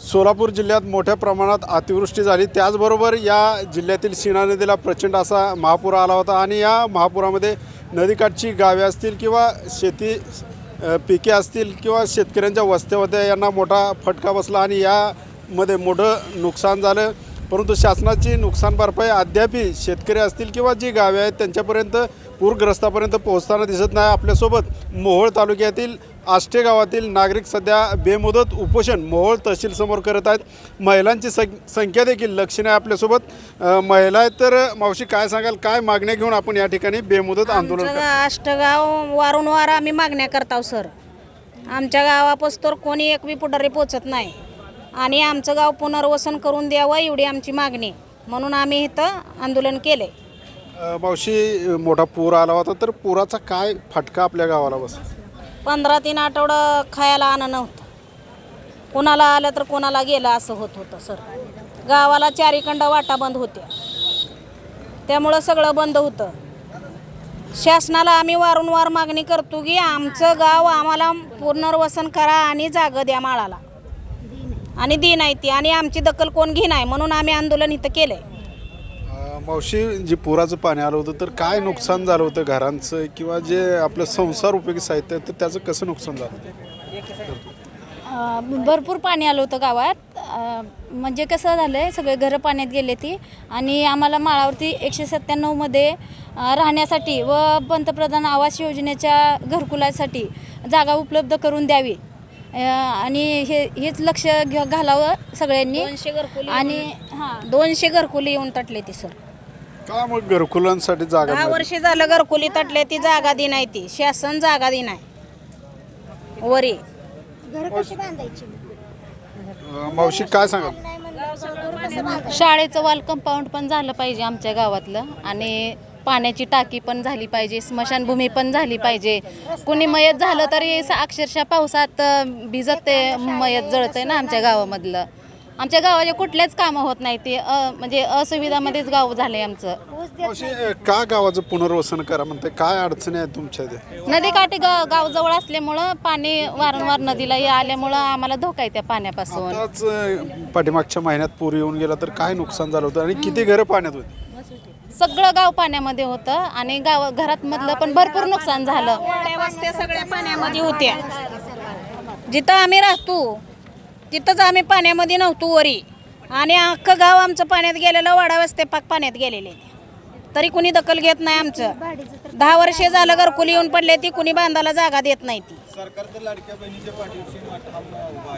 सोलापूर जिल्ह्यात मोठ्या प्रमाणात अतिवृष्टी झाली. त्याचबरोबर या जिल्ह्यातील सीना नदीला प्रचंड असा महापूर आला होता आणि या महापुरामध्ये नदीकाठची गावे असतील किंवा शेती पिके असतील किंवा शेतकऱ्यांच्या वस्त्या होत्या यांना मोठा फटका बसला आणि यामध्ये मोठं नुकसान झालं. परंतु शासनाची नुकसान भरपाई अद्यापही शेतकरी असतील किंवा जी गावे आहेत त्यांच्यापर्यंत पूरग्रस्तापर्यंत पोहोचताना दिसत नाही. आपल्यासोबत मोहोळ तालुक्यातील आष्टे गावातील नागरिक सध्या बेमुदत उपोषण मोहोळ तहसीलसमोर करत आहेत. महिलांची सं संख्या देखील लक्षणीय आपल्यासोबत. महिला आहेत तर मावशी काय सांगाल? काय मागण्या घेऊन आपण या ठिकाणी बेमुदत आंदोलन आष्टगाव वारंवार आम्ही मागण्या करताव सर. आमच्या गावापासून कोणी एक बी पुढारी पोचत नाही. आणि आमचं गाव पुनर्वसन करून द्यावं एवढी आमची मागणी. म्हणून आम्ही इथं आंदोलन केले. मावशी मोठा पूर आला होता तर पुराचा काय फटका आपल्या गावाला बस पंधरा तीन आठवडं खायला आणं नव्हतं कोणाला आलं तर कोणाला गेलं असं होत होतं सर. गावाला चारीखंड वाटा बंद होत्या. त्यामुळं सगळं बंद होतं. शासनाला आम्ही वारंवार मागणी करतो की आमचं गाव आम्हाला पुनर्वसन करा आणि जागं द्या माळाला. आणि दी नाही ती आणि आमची दखल कोण घे नाही म्हणून आम्ही आंदोलन इथं केलंय. अ, मावशी जे पुराचं पाणी आलं होतं तर काय नुकसान झालं होतं घरांचं? किंवा जे आपलं संसार उपयोगी साहित्य आहे तर त्याचं कसं नुकसान झालं होतं? अ, भरपूर पाणी आलं होतं गावात. अ, म्हणजे कसं झालं आहे सगळे घरं पाण्यात गेले ती. आणि आम्हाला माळावरती एकशे सत्त्याण्णवमध्ये अ, राहण्यासाठी व पंतप्रधान आवास योजनेच्या घरकुलासाठी जागा उपलब्ध करून द्यावी. आणि हे हेच लक्ष घ घालावं सगळ्यांनी. दोनशे घरकुली आणि हां दोनशे घरकुली येऊन तटले ती सर. का मग घरकुलांसाठी जागा दहा नाही? वर्ष झालं घरकुली तटले ती जागा दी नाही ती. शासन जागा दी नाही. वरी. अ, मावशी काय सांगाल? शाळेचं वॉल कंपाऊंड पण झालं पाहिजे आमच्या गावातलं. आणि पाण्याची टाकी पण झाली पाहिजे स्मशानभूमी पण झाली पाहिजे. कुणी मयत झालं तरी स- अक्षरशः पावसात अ, भिजत ते मयत जळतंय ना आमच्या गावामधलं. आमच्या गावाचे कुठलेच कामं होत नाही ते अ, म्हणजे असुविधामध्येच गाव झालंय आमचं. मावशी अ, का गावाचं पुनर्वसन करा म्हणते काय अडचणी आहेत तुमच्या इथे? नदीकाठी गा गाव जवळ असल्यामुळं पाणी वारंवार नदीला हे आल्यामुळं आम्हाला धोका आहे त्या पाण्यापासून. आताच अ, पाठीमागच्या महिन्यात पूर येऊन गेला तर काय नुकसान झालं होतं आणि किती घरं पाण्यात होती? सगळं गाव पाण्यामध्ये होतं आणि गाव घरात मधलं पण भरपूर नुकसान झालं. वस्त्या सगळ्या पाण्यामध्ये होत्या जिथं आम्ही राहतो तिथंच आम्ही पाण्यामध्ये नव्हतो वरी. आणि अख्खं गाव आमचं पाण्यात गेलेलं वाडा वस्ते पाक पाण्यात गेलेले. तरी कुणी दखल घेत नाही आमचं. दहा वर्षे झालं घरकुली येऊन पडले ती कुणी बांधायला जागा देत नाही ती.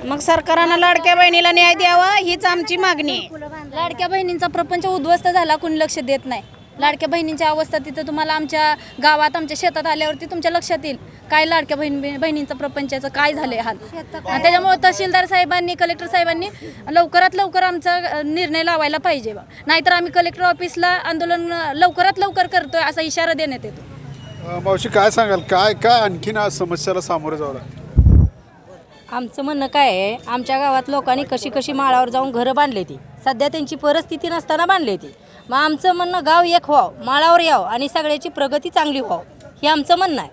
मग सरकारनं लाडक्या बहिणीला न्याय द्यावा हीच आमची मागणी आहे. लाडक्या बहिणींचा प्रपंच उद्ध्वस्त झाला कुणी लक्ष देत नाही. लाडक्या बहिणींची अवस्था तिथं तुम्हाला आमच्या गावात आमच्या शेतात आल्यावरती तुमच्या लक्षात येईल. काय लाडक्या बहीण बहिणींचं प्रपंचाचं काय झालंय हाल? त्याच्यामुळे तहसीलदार साहेबांनी कलेक्टर साहेबांनी लवकरात लवकर आमचा निर्णय लावायला पाहिजे बा. नाहीतर आम्ही कलेक्टर ऑफिसला आंदोलन लवकरात लवकर करतोय असा इशारा देण्यात येतो. मावशी काय सांगाल? काय काय आणखीन आज समस्याला सामोरे जावं लागतं? आमचं म्हणणं काय आहे आमच्या गावात लोकांनी कशी कशी माळावर जाऊन घरं बांधली ती. सध्या त्यांची परिस्थिती नसताना बांधली ती. मग आमचं म्हणणं गाव एक व्हावं माळावर यावं आणि सगळ्याची प्रगती चांगली व्हावं हे आमचं म्हणणं आहे.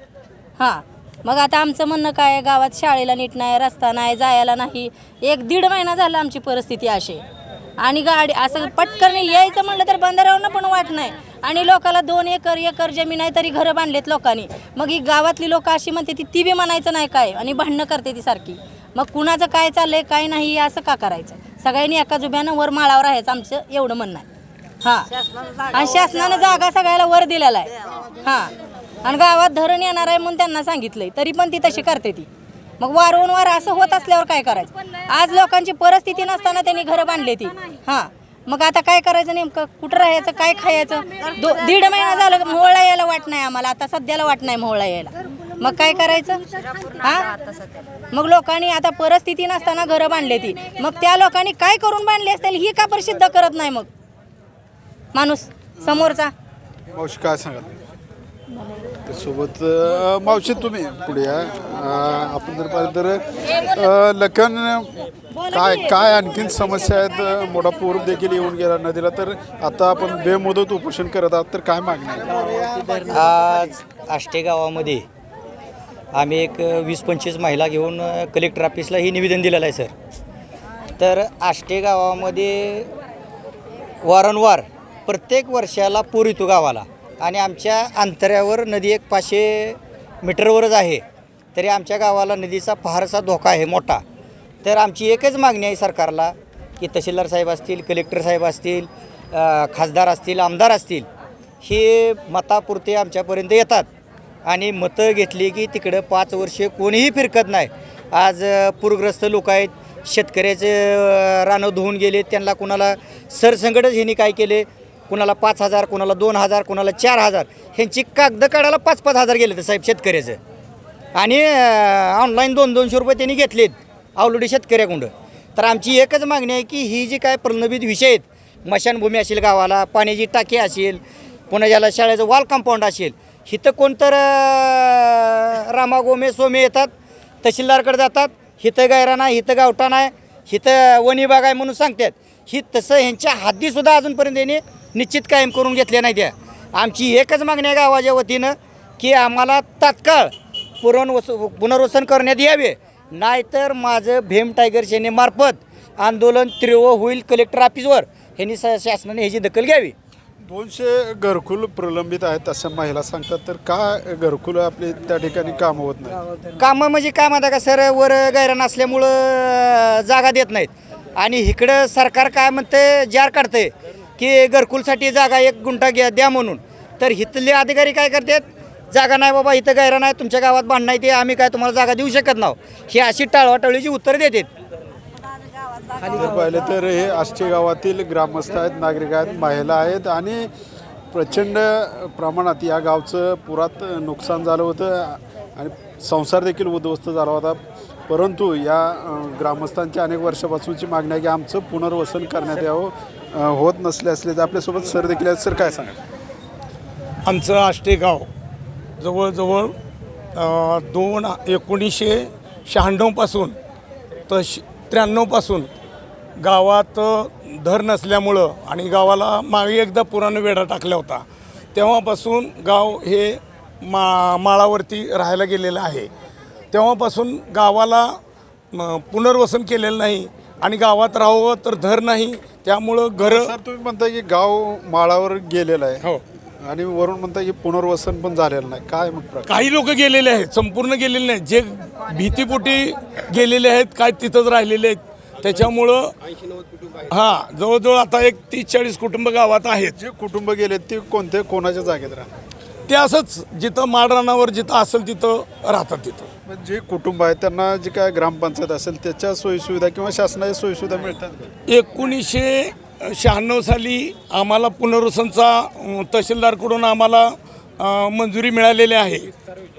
हां. मग आता आमचं म्हणणं काय आहे? गावात शाळेला नीट नाही रस्ता नाही जायला नाही. एक दीड महिना झाला आमची परिस्थिती अशी. आहे. आणि गाडी असं पटकन यायचं म्हणलं तर बंधाऱ्यावरनं पण वाट नाही. आणि लोकाला दोन एकर एकर जमीन आहे तरी घरं बांधलेत लोकांनी. मग ही गावातली लोक अशी म्हणते ती ती बी म्हणायचं नाही काय? आणि भांडणं करते ती सारखी. मग कुणाचं काय चाललंय काय नाही हे असं का करायचं? सगळ्यांनी एका जुब्यानं वर माळावर राहायचं आमचं एवढं म्हणणं आहे. हां. आणि शासनानं जागा सगळ्याला वर दिलेला आहे. हां. आणि गावात धरण येणार आहे म्हणून त्यांना सांगितलंय. तरी पण ती तशी करते ती. मग वारंवार असं होत असल्यावर काय करायचं? आज लोकांची परिस्थिती नसताना त्यांनी घरं बांधली ती. हां. मग आता काय करायचं नेमकं? कुठं राहायचं? काय खायचं? दो दीड महिना झालं मोहळा यायला वाट नाही आम्हाला. आता सध्याला वाट नाही मोहळा यायला. मग काय करायचं? हा? मग लोकांनी आता परिस्थिती नसताना घरं बांधली ती. मग त्या लोकांनी काय करून बांधली असतील ही का प्रसिद्ध करत नाही मग? माणूस समोरचा. मावशी काय सांगाल? सोबत अ, मावशी तुम्ही पुढे या. अ, आपण जर पाहिलं तर अ, लखन काय काय आणखीन समस्या आहेत? अ, मोठा पूर देखील येऊन गेला नदीला. तर आता आपण बेमुदत उपोषण करत आहात तर काय मागणी आहे? आज आष्टे गावामध्ये आम्ही एक वीस पंचवीस महिला घेऊन कलेक्टर ऑफिसला ही निवेदन दिलेलं आहे सर तर आष्टे गावामध्ये वारंवार प्रत्येक वर्षाला पूर येतो गावाला. आणि आमच्या अंतऱ्यावर नदी एक पाचशे मीटरवरच आहे. तरी आमच्या गावाला नदीचा फारसा धोका आहे मोठा. तर आमची एकच मागणी आहे सरकारला की तहसीलदार साहेब असतील कलेक्टर साहेब असतील खासदार असतील आमदार असतील हे मतापुरते आमच्यापर्यंत येतात. आणि मतं घेतली की तिकडं पाच वर्षे कोणीही फिरकत नाही. आज पूरग्रस्त लोक आहेत. शेतकऱ्याचे रानं धुवून गेले त्यांना कुणाला सरसंकटच ह्यांनी काय केले? कुणाला पाच हजार कुणाला दोन हजार कुणाला चार हजार ह्यांची कागद काढायला पाच पाच हजार गेले तर साहेब शेतकऱ्याचं. आणि ऑनलाईन दोन दोनशे रुपये त्यांनी घेतलेत आवलडी शेतकऱ्याकडं तर आमची एकच मागणी आहे की ही जी काय प्रलंबित विषय आहेत मशानभूमी असेल गावाला पाण्याची टाकी असेल पुन्हा ज्याला शाळेचं वॉल कंपाऊंड असेल हिथं कोणतर रामागोमे सोमे येतात तहसीलदारकडे जातात हिथं गायरा नाही हिथं गावठा नाही हिथं वणीबाग आहे म्हणून सांगतात. ही तसं ह्यांच्या हद्दीसुद्धा अजूनपर्यंत यांनी निश्चित कायम करून घेतल्या नाही त्या. आमची एकच मागणी आहे गावाच्या वतीनं की आम्हाला तात्काळ पुनर्वस पुनर्वसन करण्यात यावे. नाहीतर माझं भीम टायगर सेनेमार्फत आंदोलन तीव्र होईल कलेक्टर ऑफिसवर. ह्यांनी श- शासनाने ह्याची दखल घ्यावी. दोनशे घरकुल प्रलंबित आहेत असं महिला सांगतात तर का घरकुल आपले त्या ठिकाणी काम होत नाही कामं म्हणजे काय म्हणता का सर वर गायरा नसल्यामुळं जागा देत नाहीत. आणि इकडं सरकार काय म्हणते जार काढते की घरकुलसाठी जागा एक गुंठा घ्या द्या म्हणून. तर इथले अधिकारी काय करतात? जागा नाही बाबा इथं गैरा नाही तुमच्या गावात बांधणं आहे ते आम्ही काय तुम्हाला जागा देऊ शकत नाव ही अशी टाळवाटाळीची उत्तरं देतात. जर पाहिलं तर हे आष्टे गावातील ग्रामस्थ आहेत नागरिक आहेत महिला आहेत आणि प्रचंड प्रमाणात या गावचं पुरात नुकसान झालं होतं आणि संसार देखील उद्ध्वस्त झाला होता. परंतु या ग्रामस्थांची अनेक वर्षापासूनची मागणी आहे की आमचं पुनर्वसन करण्यात यावं. होत नसले असले तर आपल्यासोबत सर देखील आहेत. सर काय सांगा आमचं आष्टे गाव जवळजवळ अ, दोन एकोणीसशे शहाण्णवपासून तर श त्र्याण्णवपासून गावात धर नसल्यामुळं आणि गावाला मागे एकदा पुरानं वेढा टाकला होता. तेव्हापासून गाव हे मा माळावरती राहायला गेलेलं आहे. तेव्हापासून गावाला म, पुनर्वसन केलेलं नाही. आणि गावात राहावं तर धर नाही त्यामुळं घरं सर तुम्ही म्हणता की गाव माळावर गेलेलं आहे. हो. आणि वरून म्हणता की पुनर्वसन पण झालेलं नाही. काय मग प्रकार? काही लोक गेलेले आहेत संपूर्ण गेलेले नाहीत जे भीतीपोटी गेलेले आहेत काय तिथंच राहिलेले आहेत. त्याच्यामुळं हां जवळजवळ आता एक तीस चाळीस कुटुंब गावात आहेत. जे कुटुंब गेले ते कोणते कोणाच्या जागेत राहतात ते असंच जिथं माळरानावर जिथं असेल तिथं राहतात तिथं. मग जे कुटुंब आहे त्यांना जी काय ग्रामपंचायत असेल त्याच्या सोयीसुविधा किंवा शासनाच्या सोयीसुविधा मिळतात का? एकोणीसशे शहाण्णव साली आम्हाला पुनर्वसनचा अं, तहसीलदारकडून आम्हाला अं, मंजुरी मिळालेली आहे.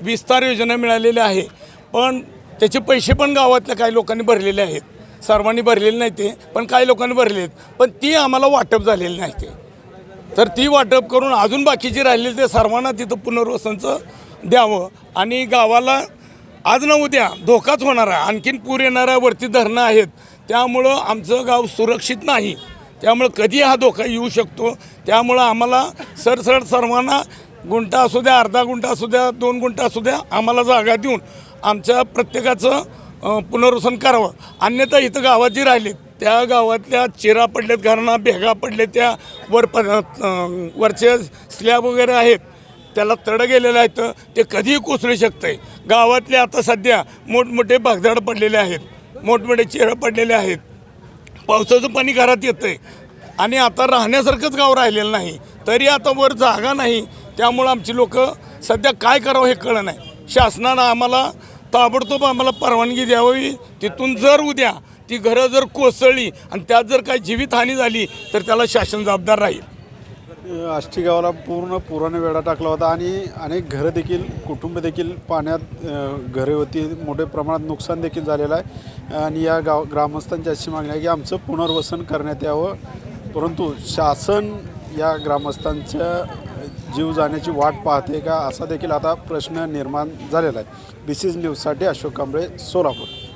विस्तार योजना मिळालेली आहे. पण त्याचे पैसे पण गावातल्या काही लोकांनी भरलेले आहेत. सर्वांनी भरलेले नाही ते पण काही लोकांनी भरले आहेत. पण ती आम्हाला वाटप झालेली नाही ते. तर ती वाटप करून अजून बाकीची राहिली ते सर्वांना तिथं पुनर्वसनचं द्यावं. आणि गावाला आज ना उद्या धोकाच होणार आहे. आणखीन पूर येणाऱ्या वरती धरणं आहेत. त्यामुळं आमचं गाव सुरक्षित नाही. त्यामुळं कधी हा धोका येऊ शकतो? त्यामुळं आम्हाला सरसर सर्वांना गुंठा असू द्या अर्धा गुंठा असू द्या दोन गुंठा असू द्या आम्हाला जागा देऊन आमच्या प्रत्येकाचं पुनर्वसन करावं. अन्यथा इथं गावात जी राहिली त्या गावातल्या चिरा पडल्यात घरांना भेगा पडले त्या वर प वरचे स्लॅब वगैरे आहेत. त्याला तड गेलेलं आहेत ते कधीही कोसळू शकतंय. गावातले आता सध्या मोठमोठे भागझाड पडलेले आहेत मोठमोठे चिरं पडलेले आहेत. पावसाचं पाणी घरात येतंय. आणि आता राहण्यासारखंच गाव राहिलेलं नाही. तरी आता वर जागा नाही. त्यामुळं आमची लोक सध्या काय करावं हे कळलं नाही. शासनानं आम्हाला ताबडतोब आम्हाला परवानगी द्यावी. तिथून जर उद्या ती घरं जर कोसळली आणि त्यात जर काही जीवितहानी झाली तर त्याला शासन जबाबदार राहील. आष्टी गावाला पूर्ण पुराने वेढा टाकला होता आणि अनेक घरं देखील कुटुंब देखील पाण्यात घरे होती. मोठ्या प्रमाणात नुकसान देखील झालेलं आहे. आणि या गाव ग्रामस्थांची अशी मागणी आहे की आमचं पुनर्वसन करण्यात यावं. परंतु शासन या ग्रामस्थांच्या जीव जाण्याची वाट पाहते का असा देखील आता प्रश्न निर्माण झालेला आहे. बी सी न्यूजसाठी अशोक कांबळे सोलापूर.